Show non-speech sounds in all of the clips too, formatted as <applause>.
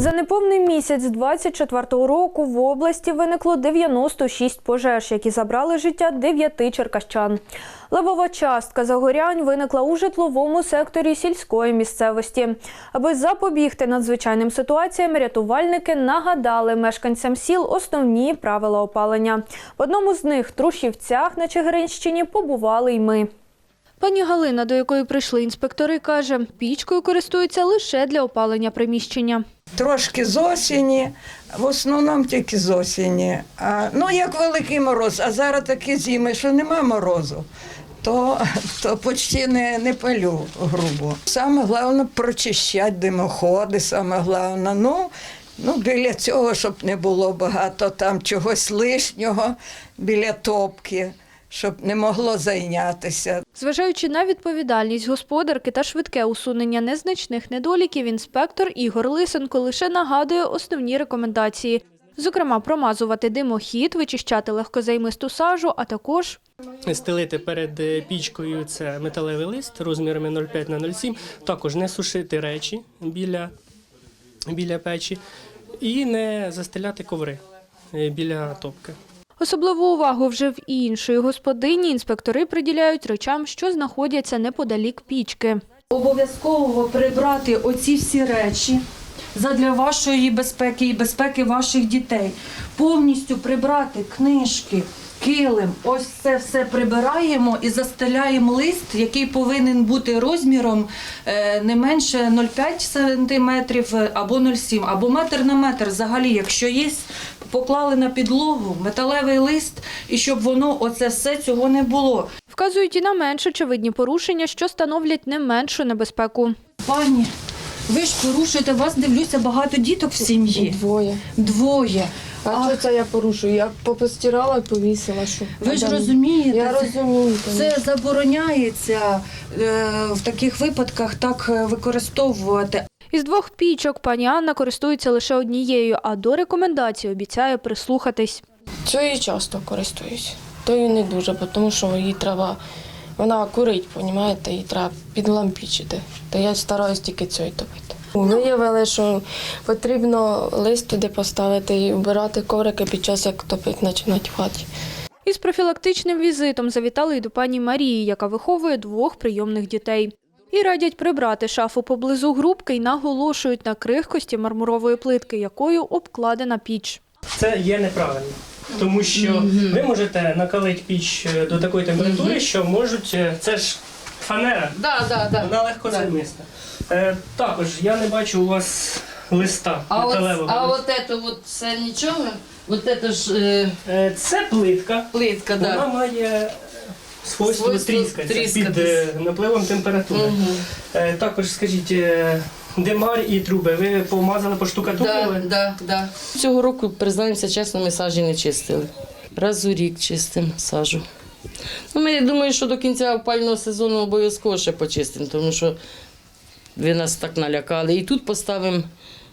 За неповний місяць 24-го року в області виникло 96 пожеж, які забрали життя 9 черкащан. Левова частка загорянь виникла у житловому секторі сільської місцевості. Аби запобігти надзвичайним ситуаціям, рятувальники нагадали мешканцям сіл основні правила опалення. В одному з них Трушівцях на Чигиринщині побували й ми. Пані Галина, до якої прийшли інспектори, каже, пічкою користуються лише для опалення приміщення. Трошки з осені, в основному тільки з осені. А, ну, як великий мороз, а зараз такі зими, що нема морозу, то, <laughs> то почти не, не палю грубо. Саме головне прочищати димоходи, саме головне. Ну, ну, біля цього, щоб не було багато там чогось лишнього біля топки, щоб не могло зайнятися. Зважаючи на відповідальність господарки та швидке усунення незначних недоліків, інспектор Ігор Лисенко лише нагадує основні рекомендації. Зокрема, промазувати димохід, вичищати легкозаймисту сажу, а також Стелити перед е, пічкою це металевий лист розмірами 0,5 на 0,7. Також не сушити речі біля, біля печі і не застеляти коври е, біля топки. Особливу увагу вже в іншої господині інспектори приділяють речам, що знаходяться неподалік пічки. Обов'язково прибрати оці всі речі задля вашої безпеки і безпеки ваших дітей. Повністю прибрати книжки, килим. Ось це все прибираємо і застеляємо лист, який повинен бути розміром е, не менше 0,5 см або 0,7, або метр на метр. Взагалі, якщо є, поклали на підлогу металевий лист, і щоб воно оце все цього не було. Вказують і на менш очевидні порушення, що становлять не меншу небезпеку. Пані, ви ж порушуєте, вас дивлюся, багато діток в сім'ї. Двоє. Двоє. А, А- що це я порушую? Я попостирала і повісила, що. Ви ж розумієте, Я це- розумію. Це забороняється е, в таких випадках так е, використовувати. Із двох пічок пані Анна користується лише однією, а до рекомендацій обіцяє прислухатись. Цією часто користуюсь. Тою не дуже, тому що їй треба. Вона курить, понімаєте, їй треба підлампічити. То я стараюсь тільки цією топити. Виявили, що потрібно лист туди поставити і вбирати коврики під час, як топить починать в хаті. Із профілактичним візитом завітали й до пані Марії, яка виховує двох прийомних дітей. І радять прибрати шафу поблизу грубки і наголошують на крихкості мармурової плитки, якою обкладена піч. Це є неправильно. Тому що ви можете накалити піч е, до такої температури, що можуть. е, Це ж фанера, Да, да, да. вона легко займиста. Е, також я не бачу у вас листа А от, металевого. а от це от це нічого? От це ж е, Е, це плитка. плитка, Вона да. має свойство Свойство тріскатися під тріскатись. е, напливом температури. Е, також скажіть, е, димар і труби, ви помазали, Да, поштукатурили? да, да. Цього року, признаємося чесно, ми сажі не чистили. Раз у рік чистимо сажу. Ну, ми думаю, що до кінця опального сезону обов'язково ще почистимо, тому що ви нас так налякали. І тут поставимо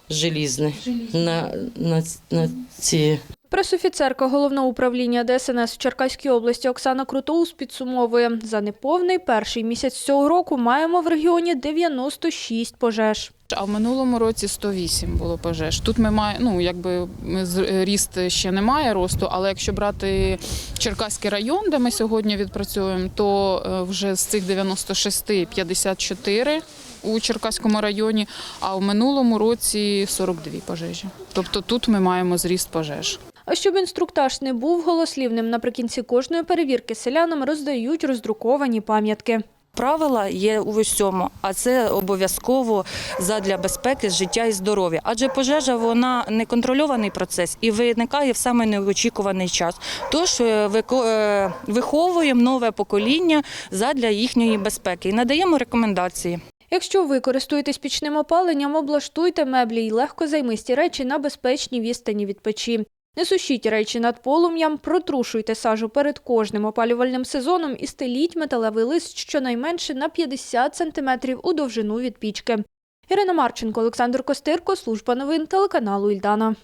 желізне на, на, на ці. Пресофіцерка головного управління ДСНС в Черкаській області Оксана Крутоус підсумовує, за неповний перший місяць цього року маємо в регіоні 96 пожеж. А в минулому році 108 було пожеж. Тут ми маємо, ну якби з- ріст ще немає росту, але якщо брати Черкаський район, де ми сьогодні відпрацьовуємо, то е, вже з цих 96 54 у Черкаському районі, а в минулому році 42 пожежі. Тобто тут ми маємо зріст пожеж. А щоб інструктаж не був голослівним, наприкінці кожної перевірки селянам роздають роздруковані пам'ятки. Правила є у всьому, а це обов'язково задля безпеки, життя і здоров'я. Адже пожежа вона неконтрольований процес і виникає в саме неочікуваний час. Тож е, е, виховуємо нове покоління задля їхньої безпеки і надаємо рекомендації. Якщо ви користуєтесь пічним опаленням, облаштуйте меблі й легкозаймисті речі на безпечній відстані від печі. Не сушіть речі над полум'ям, протрушуйте сажу перед кожним опалювальним сезоном і стеліть металевий лист щонайменше на 50 см у довжину від пічки. Ірина Марченко, Олександр Костирко, служба новин телеканалу Ільдана.